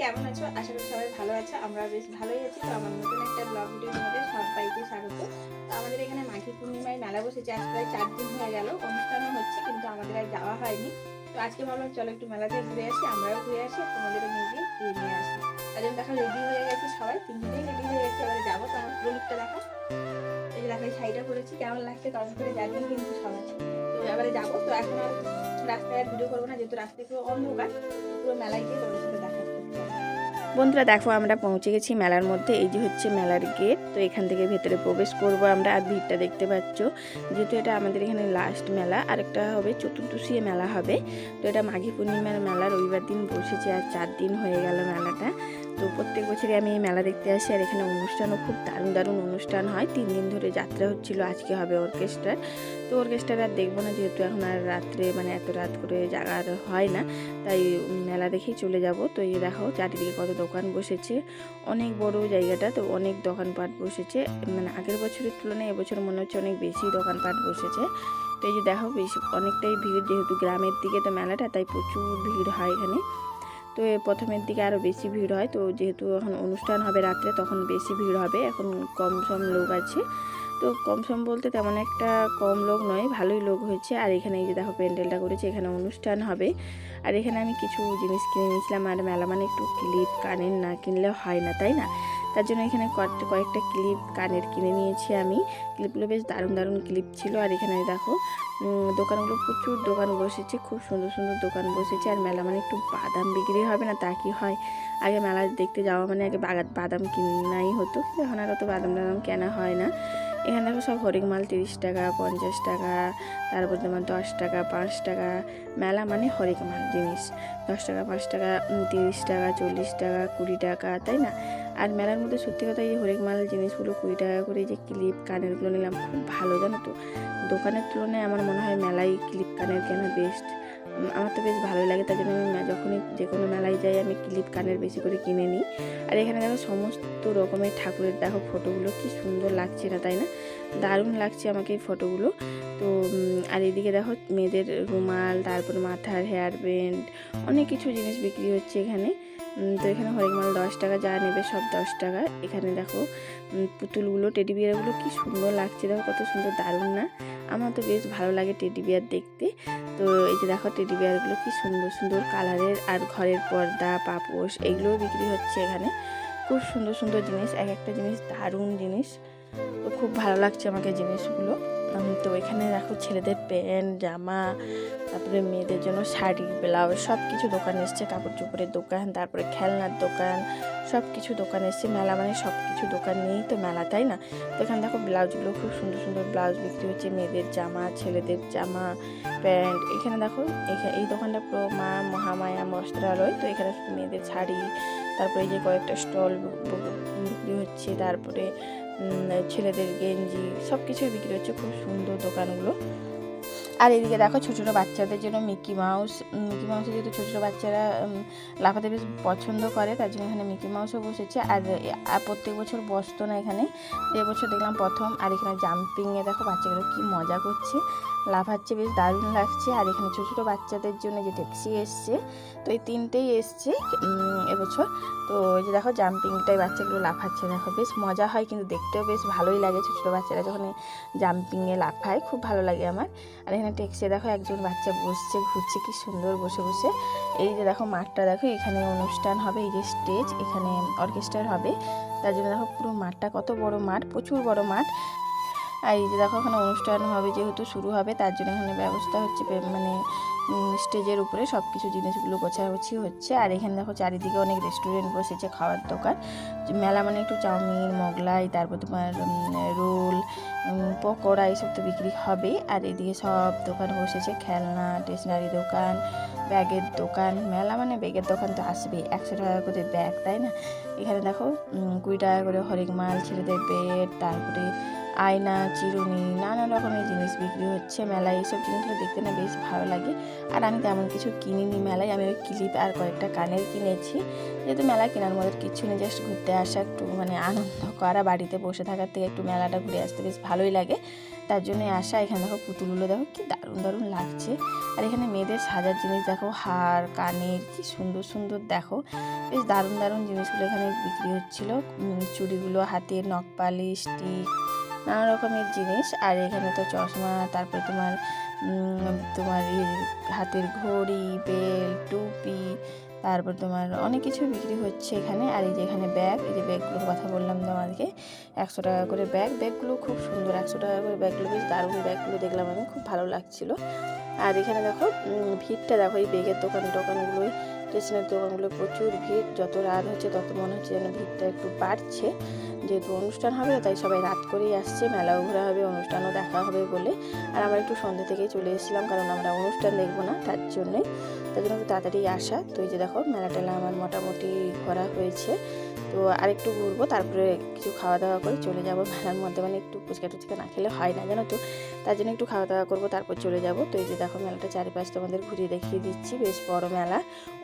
কেমন আছো? আশা করি সবাই ভালো আছো আমরা বেশ ভালোই আছি। তো আমার নতুন একটা ব্লগ ভিডিওর মধ্যে সবাইকে স্বাগত। তো আমাদের এখানে মাঘী পূর্ণিমায় মেলা বসেছে, আজ প্রায় চার দিন হয়ে গেল, অনুষ্ঠানও হচ্ছে, কিন্তু আমাদের আর যাওয়া হয়নি। তো আজকে ভাবলাম, চলো একটু মেলাতে ঘুরে আসি, আমরাও ঘুরে আসি তোমাদেরও নিয়ে গিয়ে নিয়ে আসি। জন্য দেখা রেডি হয়ে গেছে সবাই, তিনজনেই রেডি হয়ে গেছে, এবারে যাব তো আমার পুরো দেখা এই যে দেখো শাড়িটা পরেছি, কেমন লাগছে কমেন্ট করে জানিয়ে কিন্তু সবাই। তো এবারে যাব, তো এখন আর রাস্তায় আর ভিডিও করব না, যেহেতু রাস্তায় পুরো অন্ধকার পুরো মেলায় গিয়ে তোমাদের সাথে বন্ধুরা দেখো আমরা পৌঁছে গেছি মেলার মধ্যে, এই যে হচ্ছে মেলার গেট তো এখান থেকে ভেতরে প্রবেশ করব আমরা। আর ভিড়টা দেখতে পাচ্ছ, যেহেতু এটা আমাদের এখানে লাস্ট মেলা, আরেকটা হবে চতুর্দশী মেলা হবে। তো এটা মাঘী পূর্ণিমার মেলা, রবিবার দিন বসেছে আর চার দিন হয়ে গেল মেলাটা। তো প্রত্যেক বছরই আমি এই মেলা দেখতে আসি আর এখানে অনুষ্ঠানও খুব দারুণ দারুণ অনুষ্ঠান হয়। তিন দিন ধরে যাত্রা হচ্ছিল, আজকে হবে অর্কেস্ট্রার। তো অর্কেস্ট্রার আর দেখব না, যেহেতু এখন আর রাত্রে মানে এত রাত করে জাগা আর হয় না, তাই মেলা দেখেই চলে যাব। তো এই দেখো, চারিদিকে কত দোকান বসেছে, অনেক বড় জায়গাটা, তো অনেক দোকানপাট বসেছে। মানে আগের বছরের তুলনায় এবছর মনে হচ্ছে অনেক বেশি দোকানপাট বসেছে। তো এই যে দেখো, বেশি অনেকটাই ভিড়, যেহেতু গ্রামের দিকে তো মেলাটা, তাই প্রচুর ভিড় হয় এখানে। তো প্রথমের দিকে আরও বেশি ভিড় হয়। তো যেহেতু এখন অনুষ্ঠান হবে রাত্রে, তখন বেশি ভিড় হবে। এখন কম সম লোক আছে। তো কম সম বলতে তেমন একটা কম লোক নয়, ভালোই লোক হয়েছে। আর এখানে এই যে দেখো প্যান্ডেলটা করেছে, এখানে অনুষ্ঠান হবে। আর এখানে আমি কিছু জিনিস কিনে নিয়েছিলাম আর মেলা মানে একটু ক্লিপ কানের না কিনলে হয় না, তাই না? তার জন্য এখানে কয়েকটা ক্লিপ কানের কিনে নিয়েছি আমি। ক্লিপগুলো বেশ দারুণ দারুণ ক্লিপ ছিল। আর এখানে দেখো দোকানগুলো প্রচুর দোকান বসেছে, খুব সুন্দর সুন্দর দোকান বসেছে। আর মেলা মানে একটু বাদাম বিক্রি হবে না তা কি হয়? আগে মেলা দেখতে যাওয়া মানে আগে বাগা- বাদাম কিনাই হতো। কিন্তু এখন আর অত বাদাম টাদাম কেনা হয় না। এখানে দেখো সব হরেক মাল তিরিশ টাকা, পঞ্চাশ টাকা তারপর তোমার দশ টাকা, পাঁচ টাকা। মেলা মানে হরেক মাল জিনিস। দশ টাকা, পাঁচ টাকা তিরিশ টাকা, চল্লিশ টাকা, কুড়ি টাকা, তাই না? আর মেলার মধ্যে সত্যি কথা এই হরেক মাল জিনিসগুলো কুড়ি টাকা করে যে ক্লিপ কানেরগুলো নিলাম, খুব ভালো জানো তো। দোকানের তুলনায় আমার মনে হয় মেলায় ক্লিপ কানের কেনা বেস্ট আমার তো বেশ ভালোই লাগে তাই জন্য আমি যখনই যে কোনো মেলায় যাই আমি ক্লিপ কানের বেশি করে কিনে নিই। আর এখানে দেখো সমস্ত রকমের ঠাকুরের, দেখো ফটোগুলো কি সুন্দর লাগছে না, তাই না? দারুণ লাগছে আমাকে এই ফটোগুলো। তো আর এদিকে দেখো মেয়েদের রুমাল, তারপর মাথার হেয়ার ব্যান্ড অনেক কিছু জিনিস বিক্রি হচ্ছে এখানে। তো এখানে হরেক মাল দশ টাকা, যা নেবে সব দশ টাকা। এখানে দেখো পুতুলগুলো, টেডি বিয়ারগুলো কি সুন্দর লাগছে। দেখো কত সুন্দর, দারুণ না? আমার তো বেশ ভালো লাগে টেডি বিয়ার দেখতে। তো এই যে দেখো টেডি বিয়ারগুলো কি সুন্দর সুন্দর কালারের। আর ঘরের পর্দা, পাপোশ, এগুলোও বিক্রি হচ্ছে এখানে। খুব সুন্দর সুন্দর জিনিস, এক একটা জিনিস দারুণ জিনিস। তো খুব ভালো লাগছে আমাকে জিনিসগুলো। তো এখানে দেখো ছেলেদের প্যান্ট, জামা, তারপরে মেয়েদের জন্য শাড়ি, ব্লাউজ সব কিছু দোকান এসছে কাপড় চোপড়ের দোকান, তারপরে খেলনার দোকান সব কিছু দোকান এসছে, মেলা মানে সব কিছু দোকান নিয়েই তো মেলা, তাই না? তো এখানে দেখো ব্লাউজগুলো খুব সুন্দর সুন্দর ব্লাউজ বিক্রি হচ্ছে, মেয়েদের জামা, ছেলেদের জামা, প্যান্ট, এখানে দেখো এই দোকানটা পুরো মা, মহামায়া বস্ত্রালয়, তো এখানে মেয়েদের শাড়ি, তারপরে এই যে কয়েকটা স্টল বিক্রি হচ্ছে, তারপরে ছেলেদের গেঞ্জি সব কিছুই বিক্রি হচ্ছে খুব সুন্দর দোকানগুলো। আর এদিকে দেখো ছোটো ছোটো বাচ্চাদের জন্য মিকি মাউস মিকি মাউসে যেহেতু ছোটো ছোটো বাচ্চারা লাফাতে বেশ পছন্দ করে, তার জন্য এখানে মিকি মাউসও বসেছে। আর প্রত্যেক বছর বসতো না এখানে। এবছর দেখলাম প্রথম, আর এখানে জাম্পিংয়ে দেখো বাচ্চাগুলো কি মজা করছে। লাফাচ্ছে, বেশ দারুণ লাগছে। আর এখানে ছোটো ছোটো বাচ্চাদের জন্য যে ট্যাক্সি এসছে, তো এই তিনটেই এসছে এবছর। তো এই যে দেখো জাম্পিংটাই বাচ্চাগুলো লাফাচ্ছে, দেখো, বেশ মজা হয় কিন্তু দেখতেও বেশ ভালোই লাগে ছোটো ছোটো বাচ্চারা যখন জাম্পিংয়ে লাফায়, খুব ভালো লাগে আমার। আর এখানে ট্যাক্সি দেখো, একজন বাচ্চা বসছে, ঘুরছে, কি সুন্দর বসে বসে। এই যে দেখো, মাঠটা দেখো, এখানে অনুষ্ঠান হবে, এই যে স্টেজ এখানে অর্কেস্ট্রার হবে। তার জন্য দেখো, পুরো মাঠটা কত বড় মাঠ, প্রচুর বড় মাঠ। আর এই যে দেখো এখানে অনুষ্ঠান হবে যেহেতু শুরু হবে, তার জন্য এখানে ব্যবস্থা হচ্ছে মানে স্টেজের উপরে সব কিছু জিনিসগুলো গোছাগুছি হচ্ছে। আর এখানে দেখো চারিদিকে অনেক রেস্টুরেন্ট বসেছে, খাওয়ার দোকান। মেলা মানে একটু চাউমিন, মোগলাই, তারপর তোমার রোল পকোড়া এইসব তো বিক্রি হবে। আর এদিকে সব দোকান বসেছে, খেলনা স্টেশনারি দোকান, ব্যাগের দোকান। মেলা মানে ব্যাগের দোকান তো আসবেই, একশো টাকা করে ব্যাগ, তাই না? এখানে দেখো কুড়ি টাকা করে হরেক মাল, ছেলেদের বেড তারপরে আয়না, চিরুনি, নানা রকমের জিনিস বিক্রি হচ্ছে মেলায়। এইসব জিনিসগুলো দেখতে না বেশ ভালো লাগে। আর আমি তেমন কিছু কিনিনি মেলায়। আমি ওই ক্লিপ আর কয়েকটা কানের কিনেছি। যেহেতু মেলা কেনার মতো কিচ্ছু নেই জাস্ট ঘুরতে আসা, একটু মানে আনন্দ করা, বাড়িতে বসে থাকার থেকে একটু মেলাটা ঘুরে আসতে বেশ ভালোই লাগে। তার জন্য আসা। এখানে দেখো পুতুলগুলো দেখো, কি দারুণ দারুণ লাগছে। আর এখানে মেয়েদের সাজার জিনিস দেখো, হার, কানের, কি সুন্দর সুন্দর দেখো। বেশ দারুণ দারুণ জিনিসগুলো এখানে বিক্রি হচ্ছিল। চুড়িগুলো, হাতের নখপালিশ স্টিক নানা রকমের জিনিস। আর এখানে তো চশমা, তারপরে তোমার তোমার হাতের ঘড়ি, বেল, টুপি, তারপর তোমার অনেক কিছু বিক্রি হচ্ছে এখানে। আর এই যে এখানে ব্যাগ, এই যে ব্যাগগুলোর কথা বললাম তোমাদেরকে, একশো টাকা করে ব্যাগ। ব্যাগগুলো খুব সুন্দর, একশো টাকা করে ব্যাগগুলো, বেশ দারুণ ব্যাগগুলো দেখলাম আমি, খুব ভালো লাগছিল। আর এখানে দেখো ভিড়টা দেখো, এই ব্যাগের দোকান টোকানগুলোই স্টেশনের দোকানগুলো প্রচুর ভিড়। যত রাত হচ্ছে, তত মনে হচ্ছে যেন ভিড়টা একটু বাড়ছে। যেহেতু অনুষ্ঠান হবে তাই সবাই রাত করেই আসছে। মেলাও ঘোরা হবে, অনুষ্ঠানও দেখা হবে বলে। আর আমরা একটু সন্ধ্যে থেকেই চলে এসেছিলাম, কারণ আমরা অনুষ্ঠান দেখব না তার জন্যই তার জন্য তাড়াতাড়ি আসা। তো এই যে দেখো মেলা টেলা আমার মোটামুটি ঘোরা হয়েছে। তো আরেকটু ঘুরবো, তারপরে কিছু খাওয়া দাওয়া করে চলে যাব। মেলার মধ্যে মানে একটু ফুচকা টুচকা না খেলে হয় না, জানো তো? তার জন্য একটু খাওয়া দাওয়া করব, তারপর চলে যাব। তো এই যে দেখো, মেলাটা চারিপাশ তোমাদের ঘুরিয়ে দেখিয়ে দিচ্ছি। বেশ বড় মেলা।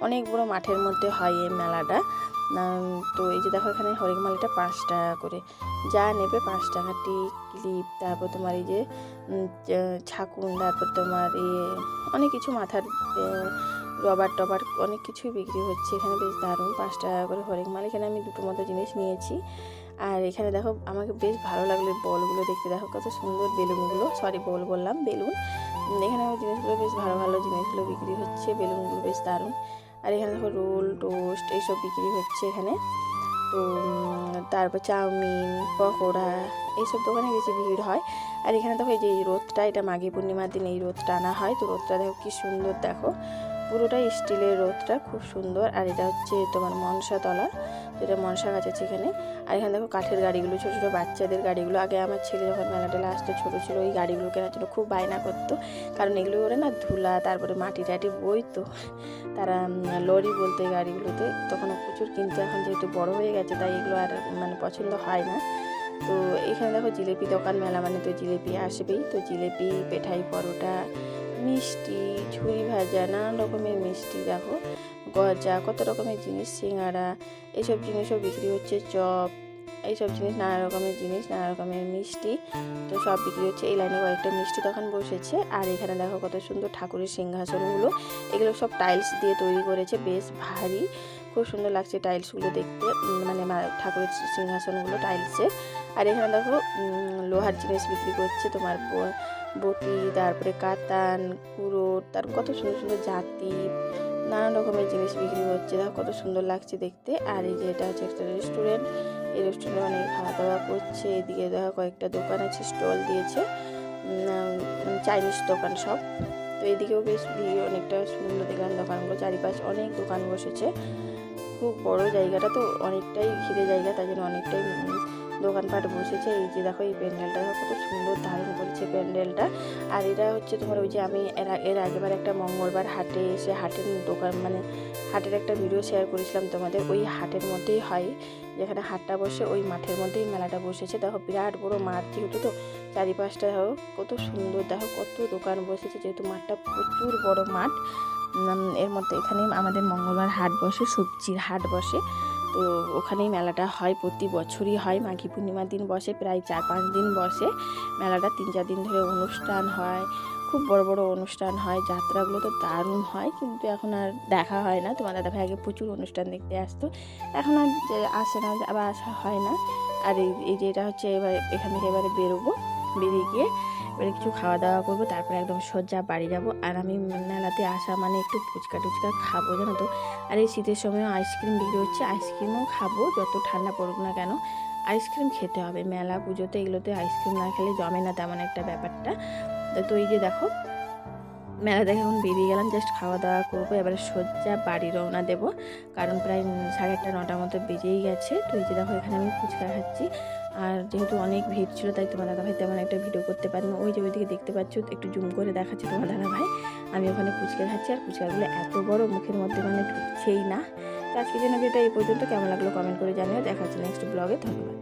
অনেক বড় মাঠের মধ্যে হয় এই মেলাটা। তো এই যে দেখো এখানে হরিকমালিটা পাঁচ টাকা করে। যা নেবে পাঁচ টাকা টিক ক্লিপ, তারপর তোমার এই যে ছাকুন তারপর তোমার ইয়ে অনেক কিছু মাথার রবার টবার অনেক কিছুই বিক্রি হচ্ছে। এখানে বেশ দারুণ, পাঁচ টাকা করে হরেক মাল। এখানে আমি দুটো মতো জিনিস নিয়েছি। আর এখানে দেখো, আমাকে বেশ ভালো লাগল বলগুলো দেখতে। দেখো কত সুন্দর বেলুনগুলো সরি বল বললাম, বেলুন। এখানে আমার জিনিসগুলো বেশ ভালো ভালো জিনিসগুলো বিক্রি হচ্ছে, বেলুনগুলো বেশ দারুণ। আর এখানে দেখো রোল, টোস্ট এইসব বিক্রি হচ্ছে এখানে। তো তারপর চাউমিন, পকোড়া এইসব দোকানে বেশি ভিড় হয়। আর এখানে দেখো এই যে এই রোদটা, এটা মাঘী পূর্ণিমার দিন এই রোদটা আনা হয়। তো রোদটা দেখো কি সুন্দর দেখো। পুরোটাই স্টিলের রোদটা খুব সুন্দর। আর এটা হচ্ছে তোমার মনসা তলা, যেটা মনসা গাছ আছে এখানে আর এখানে দেখো কাঠের গাড়িগুলো, ছোটো ছোটো বাচ্চাদের গাড়িগুলো। আগে আমার ছেলে যখন মেলা টেলা আসতো ছোটো ছিল, ওই গাড়িগুলো কেনার জন্য খুব বায়না করতো। কারণ এগুলো করে না ধুলা, তারপরে মাটি টাটি বইতো। তারা লরি বলতে গাড়িগুলোতে। তখন প্রচুর কিনতো এখন যেহেতু বড় হয়ে গেছে, তাই এগুলো আর মানে পছন্দ হয় না। তো এখানে দেখো জিলেপি দোকান, মেলা মানে তো জিলেপি আসবেই। তো জিলেপি, পেঠাই পরোটা মিষ্টি ঝুড়ি ভাজা, নানান রকমের মিষ্টি, দেখো। গজা, কত রকমের জিনিস, সিঙ্গারা এইসব জিনিসও বিক্রি হচ্ছে, চপ, এইসব জিনিস, নানা রকমের জিনিস, নানা রকমের মিষ্টি। তো সব বিক্রি হচ্ছে, এই লাইনে কয়েকটা মিষ্টি দোকান বসেছে। আর এখানে দেখো কত সুন্দর ঠাকুরের সিংহাসনগুলো। এগুলো সব টাইলস দিয়ে তৈরি করেছে, বেশ ভারী। খুব সুন্দর লাগছে টাইলসগুলো দেখতে মানে ঠাকুরের সিংহাসনগুলো টাইলসের। আর এখানে দেখো লোহার জিনিস বিক্রি করছে তোমার বটি, তারপরে কাতান কুড়োট তার কত সুন্দর সুন্দর জাতি, নানান রকমের জিনিস বিক্রি হচ্ছে। দেখো কত সুন্দর লাগছে দেখতে। আর এই যে এটা হচ্ছে একটা রেস্টুরেন্ট এই রেস্টুরেন্টে অনেক খাওয়া দাওয়া করছে। এদিকে দেখো কয়েকটা দোকান আছে, স্টল দিয়েছে চাইনিজ দোকান সব। তো এদিকেও বেশ ভিড়, অনেকটা সুন্দর দেখলাম দোকানগুলো। চারিপাশ অনেক দোকান বসেছে। খুব বড় জায়গাটা তো অনেকটাই ঘিরে জায়গা তাই জন্য অনেকটাই দোকানপাট বসেছে, এই যে দেখো এই প্যান্ডেলটা কত সুন্দর দারুণ করেছে প্যান্ডেলটা। আর এটা হচ্ছে তোমার ওই যে আমি এর আগেবার একটা মঙ্গলবার হাটে এসে হাটের দোকান মানে হাটের একটা ভিডিও শেয়ার করেছিলাম তোমাদের, ওই হাটের মধ্যেই হয়। যেখানে হাটটা বসে, ওই মাঠের মধ্যেই মেলাটা বসেছে। দেখো বিরাট বড় মাঠ যেহেতু তো, চারিপাশটা দেখো কত সুন্দর, দেখো কত দোকান বসেছে, যেহেতু মাঠটা প্রচুর বড় মাঠ। এর মধ্যে এখানে আমাদের মঙ্গলবার হাট বসে, সবজির হাট বসে। তো ওখানেই মেলাটা হয়, প্রতি বছরই হয়। মাঘী পূর্ণিমার দিন বসে, প্রায় চার পাঁচ দিন বসে। মেলাটা তিন চার দিন ধরে অনুষ্ঠান হয়, খুব বড় বড় অনুষ্ঠান হয়। যাত্রাগুলো তো দারুণ হয়, কিন্তু এখন আর দেখা হয় না। তোমার দাদা ভাই আগে প্রচুর অনুষ্ঠান দেখতে আসতো। এখন আর আসে না, আবার আসা হয় না। আর এই এই যে এটা হচ্ছে এবার, এখান থেকে এবারে বেরোবো। বেরিয়ে গিয়ে এবারে কিছু খাওয়া দাওয়া করব, তারপরে একদম সোজা বাড়ি যাব। আর আমি মেলাতে আসা মানে একটু ফুচকা টুচকা খাব, জানো তো? আর এই শীতের সময় আইসক্রিম বিক্রি হচ্ছে আইসক্রিমও খাব, যত ঠান্ডা পড়ুক না কেন। আইসক্রিম খেতে হবে, মেলা পুজোতে এগুলোতে আইসক্রিম না খেলে জমে না তেমন একটা ব্যাপারটা। তো এই যে দেখো, মেলা দেখে এখন বেরিয়ে গেলাম জাস্ট খাওয়া দাওয়া করব, এবারে সোজা বাড়ি রওনা দেবো। কারণ প্রায় সাড়ে আটটা নটার মতো বেজেই গেছে। তো এই যে দেখো, এখানে আমি ফুচকা খাচ্ছি। আর যেহেতু অনেক ভিড় ছিল, তাই তোমার দাদা ভাই তেমন একটা ভিডিও করতে পারিনি। ওই যে ওইদিকে দেখতে পাচ্ছ, একটু জুম করে দেখাচ্ছি তোমার দাদা ভাই। আমি ওখানে ফুচকা খাচ্ছি, আর ফুচকাগুলো এত বড়, মুখের মধ্যে মানে ঢুকছেই না। আজকের জন্য ভিডিওটা এই পর্যন্ত। কেমন লাগল কমেন্ট করে জানিও। দেখা হচ্ছে নেক্সট ব্লগে ধন্যবাদ।